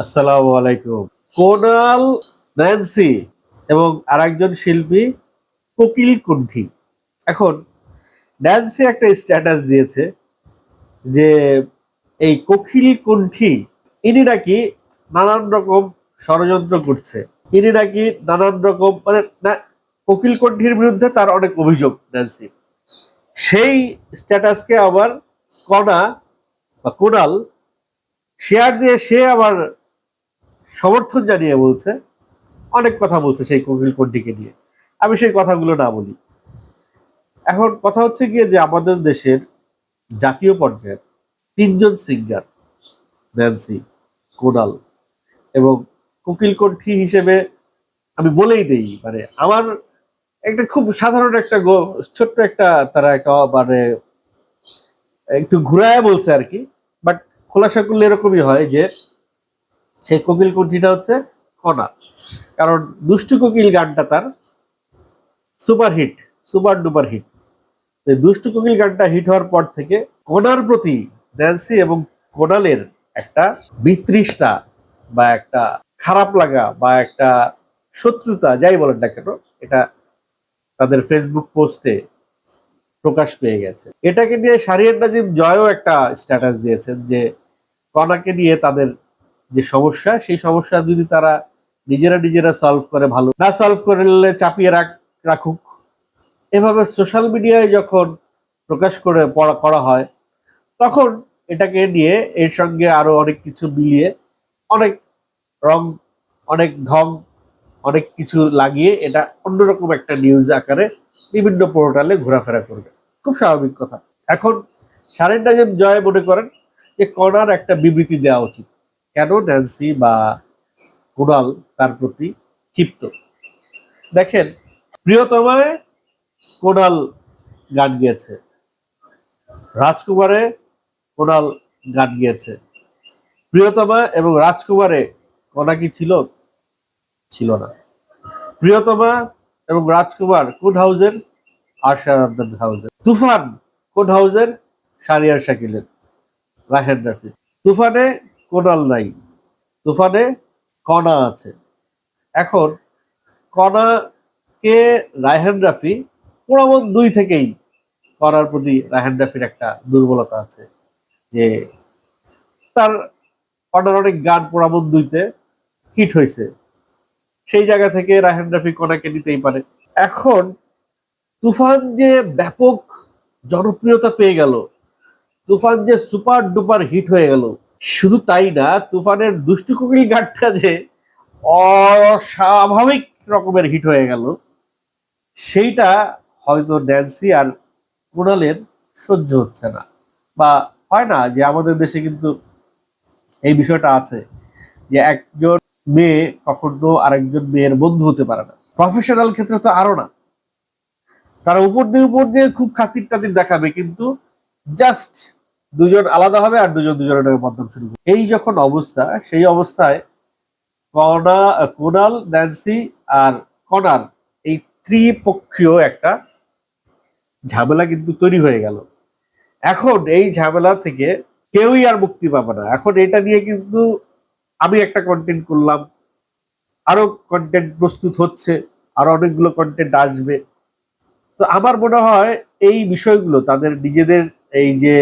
আসসালামু আলাইকুম। কোনাল ন্যান্সি এবং আরেকজন শিল্পী কোকিল কুণ্ঠি এখন, ন্যান্সি একটা স্ট্যাটাস দিয়েছে যে এই কোকিল কুণ্ঠি ইনি নাকি নানান রকম ষড়যন্ত্র করছে। ইনি নাকি নানান রকম মানে কোকিল কণ্ঠির বিরুদ্ধে তার অনেক অভিযোগ, ন্যান্সি। সেই স্ট্যাটাসকে আবার কণা বা কোনাল শেয়ার দিয়ে সে আবার সমর্থন জানিয়ে বলছে, অনেক কথা বলছে সেই কোকিল কণ্ঠিকে নিয়ে। আমি সেই কথাগুলো না বলি। এখন কথা হচ্ছে গিয়ে যে আমাদের দেশের জাতীয় পর্যায়ের তিনজন সিঙ্গার ন্যান্সি কোনাল এবং কোকিল কণ্ঠী হিসেবে আমি বলেই দেই মানে আমার একটা খুব সাধারণ একটা ছোট্ট একটা তারা একটা মানে একটু ঘুরায় বলছে আর কি বাট খোলাসা করলে এরকমই হয় যে সেই কোকিল কণ্ঠিটা হচ্ছে কণা। কারণ দুষ্টু কোকিল গানটা তার super hit, super duper hit. দুষ্টু কোকিল গানটা হিট হওয়ার পর থেকে কণার প্রতি ন্যান্সি এবং কোনালের একটা বিতৃষ্টা বা একটা খারাপ লাগা বা একটা শত্রুতা, যাই বলেন না কেন, এটা তাদের ফেসবুক পোস্টে প্রকাশ পেয়ে গেছে। এটাকে নিয়ে শারিয়ার নাজিম জয়ও একটা স্ট্যাটাস দিয়েছেন যে কণাকে নিয়ে তাদের যে সমস্যা, সেই সমস্যা যদি তারা নিজেরা নিজেরা সলভ করে ভালো, না সলভ করলে চাপিয়ে রাখ, রাখুক। এভাবে সোশ্যাল মিডিয়ায় যখন প্রকাশ করে, পড়া, করা হয়, তখন এটাকে নিয়ে এর সঙ্গে আরও অনেক কিছু মিলিয়ে অনেক রং, অনেক ঢং, অনেক কিছু লাগিয়ে এটা অন্যরকম একটা নিউজ আকারে বিভিন্ন পোর্টালে ঘোরাফেরা করবে। খুব স্বাভাবিক কথা। এখন সারেন নাজিম জয় মনে করেন যে কণার একটা বিবৃতি দেওয়া উচিত। কেন ন্যান্সি বা কুণাল তার প্রতি ক্ষিপ্ত? দেখেন, প্রিয়তমায় কোনাল গান গিয়েছে। রাজকুমারে কোনাল গান গিয়েছে। প্রিয়তমা এবং রাজকুমারে কণা কি ছিল? ছিল না। প্রিয়তমা এবং রাজকুমার কোন হাউজের? আশার হাউজের। তুফান কোন হাউজের? সারিয়ার শাকিলের। রাহেন রাফি তুফানে কোনাল নাই। তুফানে কণা আছে। এখন কণাকে রায়হান রাফি পোড়ামন দুই থেকেই করার প্রতি রায়হান রাফির একটা দুর্বলতা আছে যে তার কণার অনেক গান পোড়ামন দুইতে হিট হয়েছে। সেই জায়গা থেকে রায়হান রাফি কণাকে নিতেই পারে। এখন তুফান যে ব্যাপক জনপ্রিয়তা পেয়ে গেল তুফান যে সুপার ডুপার হিট হয়ে গেল। শুধু তাই না, তুফানের দুষ্টু কোকিল গানটা যে অস্বাভাবিক রকমের হিট হয়ে গেল, সেইটা হয়তো ন্যান্সি আর কুণালের সহ্য হচ্ছে না। বা হয় না যে আমাদের দেশে কিন্তু এই বিষয়টা আছে যে একজন মেয়ে কখনো আরেকজন মেয়ের বন্ধু হতে পারে না। প্রফেশনাল ক্ষেত্রে তো আরও না। তারা উপর দিয়ে উপর দিয়ে খুব খাতির টাতির দেখাবে, কিন্তু জাস্ট দুজন আলাদা হবে আর দুজন দুজনের মাধ্যম শুরু করবে এই যখন অবস্থা, সেই অবস্থায় কনা কোনাল ন্যান্সি আর কনার এই ত্রিপক্ষীয় একটা ঝামেলা কিন্তু তৈরি হয়ে গেল। এখন এই ঝামেলা থেকে কেউই আর মুক্তি পাবে না। এখন এটা নিয়ে কিন্তু আমি একটা কন্টেন্ট করলাম, আরও কন্টেন্ট প্রস্তুত হচ্ছে, আরও অনেকগুলো কন্টেন্ট আসবে। তো আমার মনে হয় এই বিষয়গুলো তাদের নিজেদের এই যে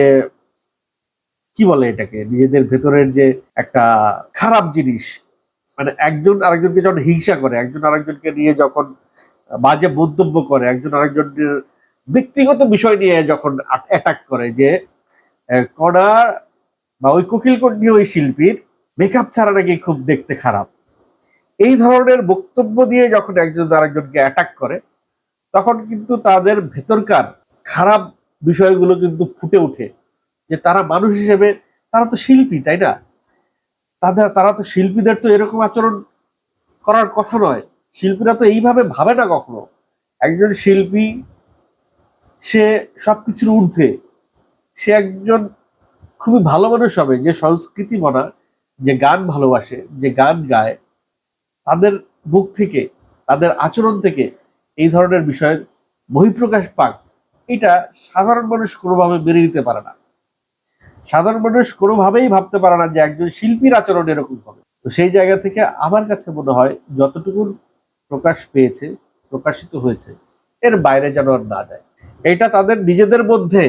কি বলে এটাকে? নিজেদের ভেতরের যে একটা খারাপ জিনিস মানে একজন আরেকজনকে যখন হিংসা করে, একজন আরেকজনকে নিয়ে যখন বাজে মন্তব্য করে, একজন আরেকজনের ব্যক্তিগত বিষয় নিয়ে যখন অ্যাটাক করে যে কণা বা ওই কোকিল ওই শিল্পীর মেকআপ ছাড়া নাকি খুব দেখতে খারাপ। এই ধরনের বক্তব্য দিয়ে যখন একজন আরেকজনকে অ্যাটাক করে, তখন কিন্তু তাদের ভেতরকার খারাপ বিষয়গুলো কিন্তু ফুটে ওঠে। যে তারা মানুষ হিসেবে তারা তো শিল্পী, তাই না? তাদের, তারা তো শিল্পীদের তো এরকম আচরণ করার কথা নয়। শিল্পীরা তো এইভাবে ভাবে না কখনো। একজন শিল্পী, সে সবকিছুর ঊর্ধ্বে। সে একজন খুবই ভালো মানুষ হবে, যে সংস্কৃতি মনা যে গান ভালোবাসে, যে গান গায়। তাদের মুখ থেকে, তাদের আচরণ থেকে এই ধরনের বিষয়ের বহিঃপ্রকাশ পাক, এটা সাধারণ মানুষ কোনোভাবে মেনে নিতে পারে না। সাধারণ মানুষ কোনোভাবেই ভাবতে পারে না যে একজন শিল্পীর আচরণ এরকম হবে। তো সেই জায়গা থেকে আমার কাছে মনে হয় যতটুকু প্রকাশ পেয়েছে, প্রকাশিত হয়েছে, এর বাইরে যেন আর না যায়। এটা তাদের নিজেদের মধ্যে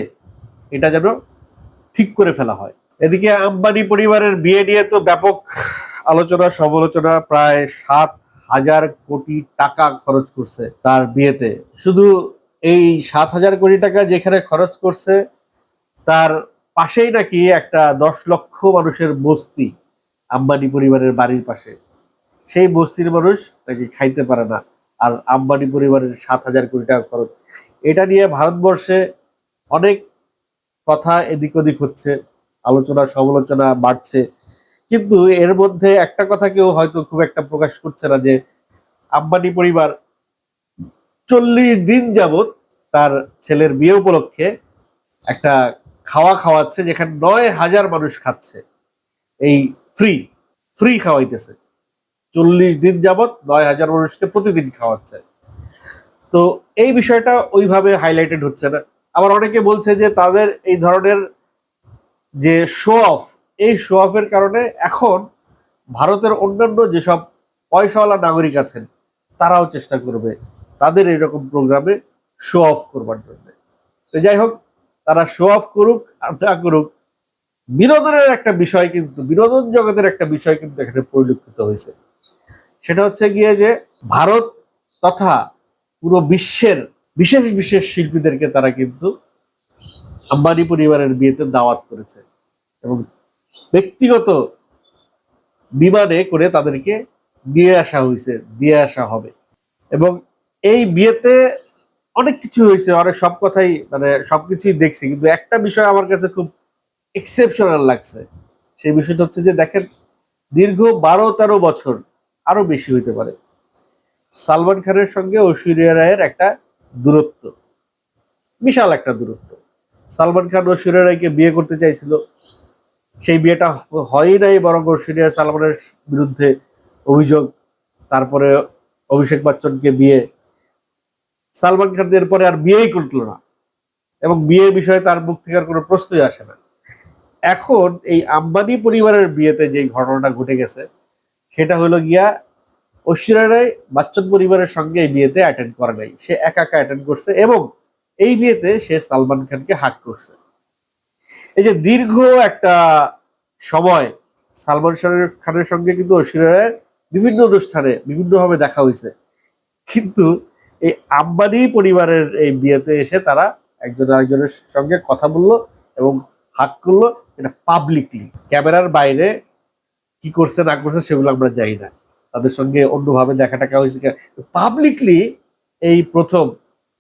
এটা যেন ঠিক করে ফেলা হয়। এদিকে আম্বানি পরিবারের বিয়ে নিয়ে তো ব্যাপক আলোচনা, সমালোচনা, প্রায় সাত হাজার কোটি টাকা খরচ করছে তার বিয়েতে। শুধু এই সাত হাজার কোটি টাকা যেখানে খরচ করছে, তার পাশেই নাকি একটা দশ লক্ষ মানুষের বস্তি আম্বানি পরিবারের বাড়ির পাশে। সেই বস্তির মানুষ নাকি খাইতে পারে না আর আম্বানি পরিবারের সাত হাজার কোটি টাকা খরচ। এটা নিয়ে ভারতবর্ষে অনেক কথা এদিক ওদিক হচ্ছে, আলোচনা সমালোচনা বাড়ছে। কিন্তু এর মধ্যে একটা কথা কেউ হয়তো খুব একটা প্রকাশ করছে না যে আম্বানি পরিবার চল্লিশ দিন যাবত তার ছেলের বিয়ে উপলক্ষে একটা খাওয়া খাওয়াচ্ছে, যেখানে নয় হাজার মানুষ খাচ্ছে। এই ফ্রি ফ্রি খাওয়াইতেছে। চল্লিশ দিন যাবত নয় হাজার মানুষকে প্রতিদিন খাওয়াচ্ছে। তো এই বিষয়টা ওইভাবে হাইলাইটেড হচ্ছে না। আবার অনেকে বলছে যে তাদের এই ধরনের যে শো অফ এই শো অফের কারণে এখন ভারতের অন্যান্য যেসব পয়সাওয়ালা নাগরিক আছেন, তারাও চেষ্টা করবে তাদের এরকম প্রোগ্রামে শো অফ করবার জন্য। তো যাই হোক তারা শো অফ করুক আর না করুক, বিনোদনের একটা বিষয় কিন্তু, বিনোদন জগতের একটা বিষয় কিন্তু এখানে পরিলক্ষিত হয়েছে। সেটা হচ্ছে গিয়ে যে ভারত তথা পুরো বিশ্বের বিশেষ বিশেষ শিল্পীদেরকে তারা কিন্তু আম্বানি পরিবারের বিয়েতে দাওয়াত করেছে এবং ব্যক্তিগত বিমানে করে তাদেরকে নিয়ে আসা হয়েছে, দিয়ে আসা হবে। এবং এই বিয়েতে অনেক কিছু হয়েছে অনেক সব কথাই মানে সবকিছুই দেখছি। কিন্তু একটা বিষয় আমার কাছে খুব এক্সেপশনাল লাগছে। সেই বিষয়টা হচ্ছে যে, দেখেন, দীর্ঘ বারো তেরো বছর আরও বেশি হইতে পারে। সালমান খানের সঙ্গে ঐশ্বরিয়া রায়ের একটা দূরত্ব। বিশাল একটা দূরত্ব। সালমান খান ঐশ্বরিয়া রায়কে বিয়ে করতে চাইছিল। সেই বিয়েটা হয়ই নাই, বরং ঐশ্বরিয়া সালমানের বিরুদ্ধে অভিযোগ, তারপরে অভিষেক বচ্চনকে বিয়ে সালমান খান এরপরে আর বিয়েই করল না। এবং বিয়ের বিষয়ে তার মুখ থেকে আর কোনো প্রশ্নই আসে না। এখন এই আম্বানি পরিবারের বিয়েতে যে ঘটনাটা ঘটে গেছে, সেটা হলো গিয়া ঐশ্বরিয়া রায় বাচ্চন পরিবারের সঙ্গে এই বিয়েতে অ্যাটেন্ড করে নাই। সে একা একা অ্যাটেন্ড করছে এবং এই বিয়েতে সে সালমান খানকে হাক করছে। এই যে দীর্ঘ একটা সময় সালমান খানের সঙ্গে কিন্তু ঐশ্বরিয়া রায়ের বিভিন্ন অনুষ্ঠানে বিভিন্নভাবে দেখা হয়েছে। কিন্তু এই আম্বানি পরিবারের এই বিয়েতে এসে তারা একজন আরেকজনের সঙ্গে কথা বলল এবং হাক করল, এটা পাবলিকলি ক্যামেরার বাইরে কি করছে, না করছে, সেগুলো আমরা জানি না। তাদের সঙ্গে অন্যভাবে দেখা টাকা হয়েছে পাবলিকলি এই প্রথম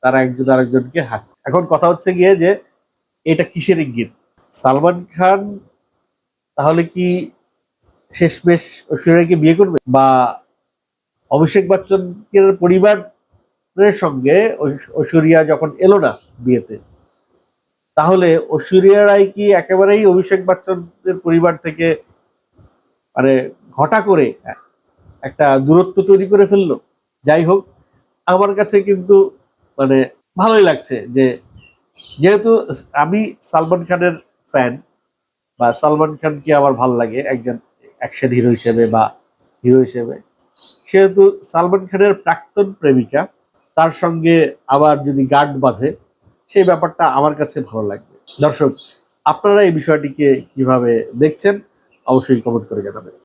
তারা একজন আরেকজনকে হাক এখন কথা হচ্ছে গিয়ে যে এটা কিসের ইঙ্গিত? সালমান খান তাহলে কি শেষমেশ ঐশ্বরিয়াকে বিয়ে করবে? বা অভিষেক বচ্চনের পরিবারের সঙ্গে ঐশ্বরিয়া যখন এলো না বিয়েতে, তাহলে ঐশ্বরিয়া রায় কি একেবারেই অভিষেক বচ্চনের পরিবার থেকে মানে ঘটা করে একটা দূরত্ব তৈরি করে ফেলল? যাই হোক, আমার কাছে কিন্তু মানে ভালোই লাগছে যে যেহেতু আমি সালমান খানের ফ্যান বা সালমান খানকে আমার ভালো লাগে একজন অ্যাকশন হিরো হিসেবে বা হিরো হিসেবে, সেহেতু সালমান খানের প্রাক্তন প্রেমিকা তার সঙ্গে আবার যদি গার্ড বাঁধে, সেই ব্যাপারটা আমার কাছে ভালো লাগবে। দর্শক, আপনারা এই বিষয়টিকে কীভাবে দেখছেন, অবশ্যই কমেন্ট করে জানাবেন।